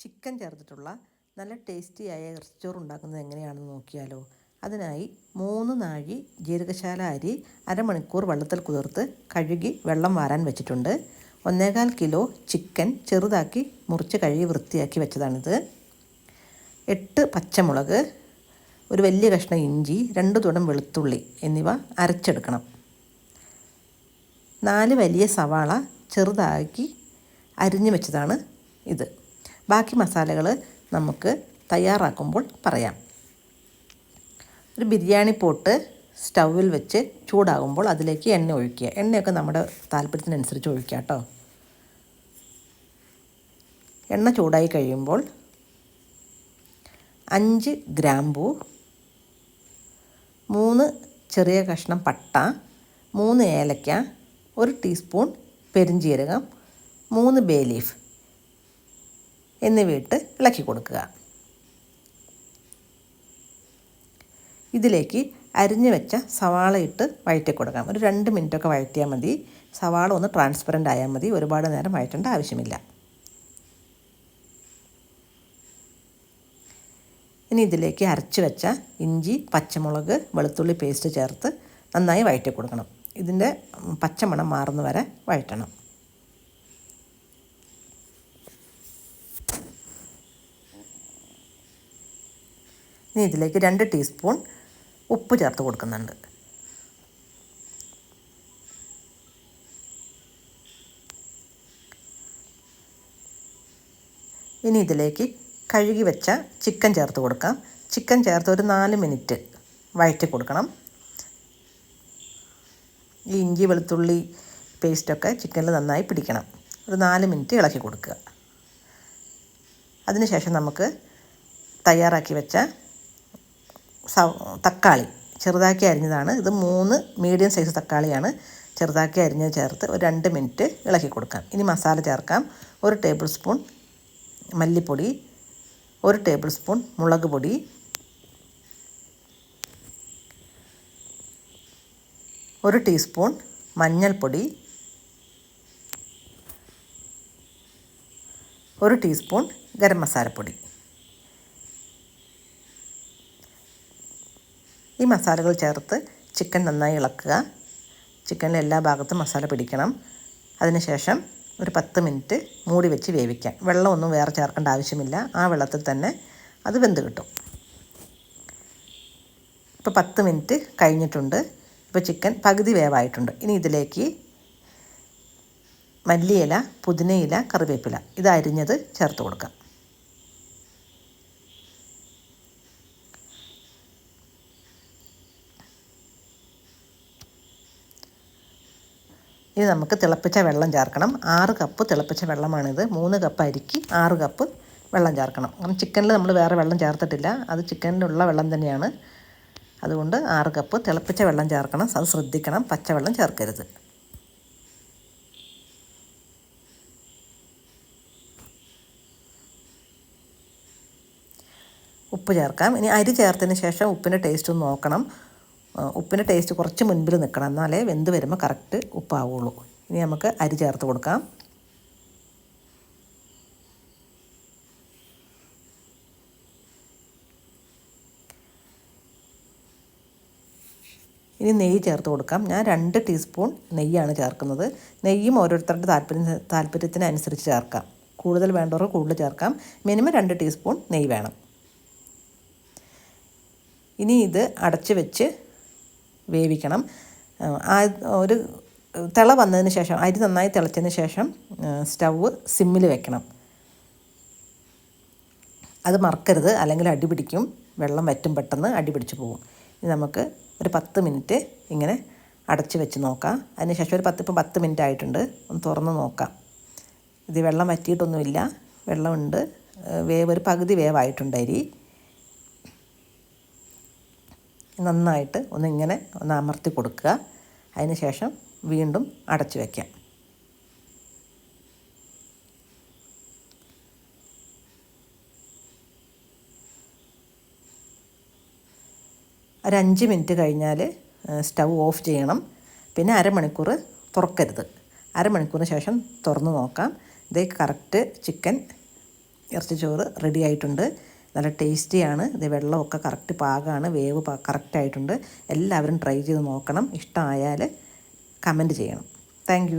Chicken ചേർത്തിട്ടുള്ള നല്ല ടേസ്റ്റിയായ ഇറച്ചിച്ചോറ് ഉണ്ടാക്കുന്നത് എങ്ങനെയാണെന്ന് നോക്കിയാലോ. അതിനായി മൂന്ന് നാഴി ജീരകശാല അരി അരമണിക്കൂർ വെള്ളത്തിൽ കുതിർത്ത് കഴുകി വെള്ളം വാരാൻ വെച്ചിട്ടുണ്ട്. ഒന്നേകാൽ കിലോ ചിക്കൻ ചെറുതാക്കി മുറിച്ച് കഴുകി വൃത്തിയാക്കി വെച്ചതാണിത്. എട്ട് പച്ചമുളക് ഒരു വലിയ കഷ്ണം ഇഞ്ചി രണ്ട് തുടം വെളുത്തുള്ളി എന്നിവ അരച്ചെടുക്കണം. നാല് വലിയ സവാള ചെറുതാക്കി അരിഞ്ഞു വെച്ചതാണ് ഇത്. ബാക്കി മസാലകൾ നമുക്ക് തയ്യാറാക്കുമ്പോൾ പറയാം. ഒരു ബിരിയാണി പോട്ട് സ്റ്റൗവിൽ വെച്ച് ചൂടാകുമ്പോൾ അതിലേക്ക് എണ്ണ ഒഴിക്കുക. എണ്ണയൊക്കെ നമ്മുടെ താല്പര്യത്തിനനുസരിച്ച് ഒഴിക്കുക കേട്ടോ. എണ്ണ ചൂടായി കഴിയുമ്പോൾ അഞ്ച് ഗ്രാമ്പൂ മൂന്ന് ചെറിയ കഷ്ണം പട്ട മൂന്ന് ഏലക്ക ഒരു ടീസ്പൂൺ പെരിഞ്ജീരകം മൂന്ന് ബേ ലീഫ്. എന്നിവയിട്ട് ഇളക്കി കൊടുക്കുക. ഇതിലേക്ക് അരിഞ്ഞു വെച്ച സവാള ഇട്ട് വഴറ്റി കൊടുക്കാം. ഒരു രണ്ട് മിനിറ്റൊക്കെ വഴറ്റിയാൽ മതി. സവാള ഒന്ന് ട്രാൻസ്പെറന്റ് ആയാൽ മതി. ഒരുപാട് നേരം വഴറ്റേണ്ട ആവശ്യമില്ല. ഇനി ഇതിലേക്ക് അരച്ച് വെച്ച ഇഞ്ചി പച്ചമുളക് വെളുത്തുള്ളി പേസ്റ്റ് ചേർത്ത് നന്നായി വഴറ്റി കൊടുക്കണം. ഇതിന്റെ പച്ചമണം മാറുന്ന വരെ വഴറ്റണം. ഇനി ഇതിലേക്ക് രണ്ട് ടീസ്പൂൺ ഉപ്പ് ചേർത്ത് കൊടുക്കുന്നുണ്ട്. ഇനി ഇതിലേക്ക് കഴുകി വെച്ച ചിക്കൻ ചേർത്ത് കൊടുക്കാം. ചിക്കൻ ചേർത്ത് ഒരു നാല് മിനിറ്റ് വഴറ്റി കൊടുക്കണം. ഈ ഇഞ്ചി വെളുത്തുള്ളി പേസ്റ്റൊക്കെ ചിക്കനിൽ നന്നായി പിടിക്കണം. ഒരു നാല് മിനിറ്റ് ഇളക്കി കൊടുക്കുക. അതിനുശേഷം നമുക്ക് തയ്യാറാക്കി വെച്ച തക്കാളി ചെറുതാക്കി അരിഞ്ഞതാണ്. ഇത് മൂന്ന് മീഡിയം സൈസ് തക്കാളിയാണ്. ചെറുതാക്കി അരിഞ്ഞത് ചേർത്ത് ഒരു രണ്ട് മിനിറ്റ് ഇളക്കി കൊടുക്കാം. ഇനി മസാല ചേർക്കാം. ഒരു ടേബിൾ സ്പൂൺ മല്ലിപ്പൊടി ഒരു ടേബിൾ സ്പൂൺ മുളക് പൊടി ഒരു ടീസ്പൂൺ മഞ്ഞൾപ്പൊടി ഒരു ടീസ്പൂൺ ഗരം മസാലപ്പൊടി. മസാലകൾ ചേർത്ത് ചിക്കൻ നന്നായി ഇളക്കുക. ചിക്കനിൽ എല്ലാ ഭാഗത്തും മസാല പിടിക്കണം. അതിനുശേഷം ഒരു പത്ത് മിനിറ്റ് മൂടി വെച്ച് വേവിക്കാം. വെള്ളമൊന്നും വേറെ ചേർക്കേണ്ട ആവശ്യമില്ല. ആ വെള്ളത്തിൽ തന്നെ അത് വെന്ത് കിട്ടും. ഇപ്പോൾ പത്ത് മിനിറ്റ് കഴിഞ്ഞിട്ടുണ്ട്. ഇപ്പോൾ ചിക്കൻ പകുതി വേവായിട്ടുണ്ട്. ഇനി ഇതിലേക്ക് മല്ലിയില പുതിനയില കറിവേപ്പില ഇത് അരിഞ്ഞത് ചേർത്ത് കൊടുക്കാം. ഇനി നമുക്ക് തിളപ്പിച്ച വെള്ളം ചേർക്കണം. ആറ് കപ്പ് തിളപ്പിച്ച വെള്ളമാണിത്. മൂന്ന് കപ്പ് അരിക്ക് ആറ് കപ്പ് വെള്ളം ചേർക്കണം. കാരണം ചിക്കനിൽ നമ്മൾ വേറെ വെള്ളം ചേർത്തിട്ടില്ല. അത് ചിക്കനിലുള്ള വെള്ളം തന്നെയാണ്. അതുകൊണ്ട് ആറ് കപ്പ് തിളപ്പിച്ച വെള്ളം ചേർക്കണം. അത് ശ്രദ്ധിക്കണം. പച്ചവെള്ളം ചേർക്കരുത്. ഉപ്പ് ചേർക്കാം. ഇനി അരി ചേർത്തതിന് ശേഷം ഉപ്പിന്റെ ടേസ്റ്റ് നോക്കണം. ഉപ്പിന്റെ ടേസ്റ്റ് കുറച്ച് മുൻപിൽ നിൽക്കണം. എന്നാലേ വെന്ത് വരുമ്പോൾ കറക്റ്റ് ഉപ്പാവുള്ളൂ. ഇനി നമുക്ക് അരി ചേർത്ത് കൊടുക്കാം. ഇനി നെയ്യ് ചേർത്ത് കൊടുക്കാം. ഞാൻ രണ്ട് ടീസ്പൂൺ നെയ്യാണ് ചേർക്കുന്നത്. നെയ്യും ഓരോരുത്തരുടെ താല്പര്യം താല്പര്യത്തിനനുസരിച്ച് ചേർക്കാം. കൂടുതൽ വേണ്ടവർ കൂടുതൽ ചേർക്കാം. മിനിമം രണ്ട് ടീസ്പൂൺ നെയ്യ് വേണം. ഇനി ഇത് അടച്ച് വെച്ച് വേവിക്കണം. ആ ഒരു തിള വന്നതിന് ശേഷം അരി നന്നായി തിളച്ചതിന് ശേഷം സ്റ്റൗവ് സിമ്മിൽ വെക്കണം. അത് മറക്കരുത്. അല്ലെങ്കിൽ അടി പിടിക്കും. വെള്ളം വറ്റും പെട്ടെന്ന് അടി പിടിച്ച് പോകും. ഇനി നമുക്ക് ഒരു പത്ത് മിനിറ്റ് ഇങ്ങനെ അടച്ച് വെച്ച് നോക്കാം. അതിനുശേഷം ഒരു പത്ത് ഇപ്പം പത്ത് മിനിറ്റ് ആയിട്ടുണ്ട്. ഒന്ന് തുറന്ന് നോക്കാം. ഇത് വെള്ളം വറ്റിയിട്ടൊന്നുമില്ല. വെള്ളമുണ്ട്. വേവ് ഒരു പകുതി വേവായിട്ടുണ്ട് അരി. നന്നായിട്ട് ഒന്ന് ഇങ്ങനെ ഒന്ന് അമർത്തി കൊടുക്കുക. അതിന് ശേഷം വീണ്ടും അടച്ചു വയ്ക്കാം ഒരഞ്ച് മിനിറ്റ് കഴിഞ്ഞാൽ സ്റ്റൗ ഓഫ് ചെയ്യണം. പിന്നെ അരമണിക്കൂർ തുറക്കരുത്. അരമണിക്കൂറിന് ശേഷം തുറന്ന് നോക്കാം. ഇതേ കറക്റ്റ് ചിക്കൻ ഇറച്ചിച്ചോറ് റെഡി ആയിട്ടുണ്ട്. നല്ല ടേസ്റ്റിയാണ്. ഇത് വെള്ളമൊക്കെ കറക്റ്റ് പാകമാണ് വേവ് കറക്റ്റായിട്ടുണ്ട് എല്ലാവരും ട്രൈ ചെയ്ത് നോക്കണം. ഇഷ്ടമായാൽ കമന്റ് ചെയ്യണം. താങ്ക്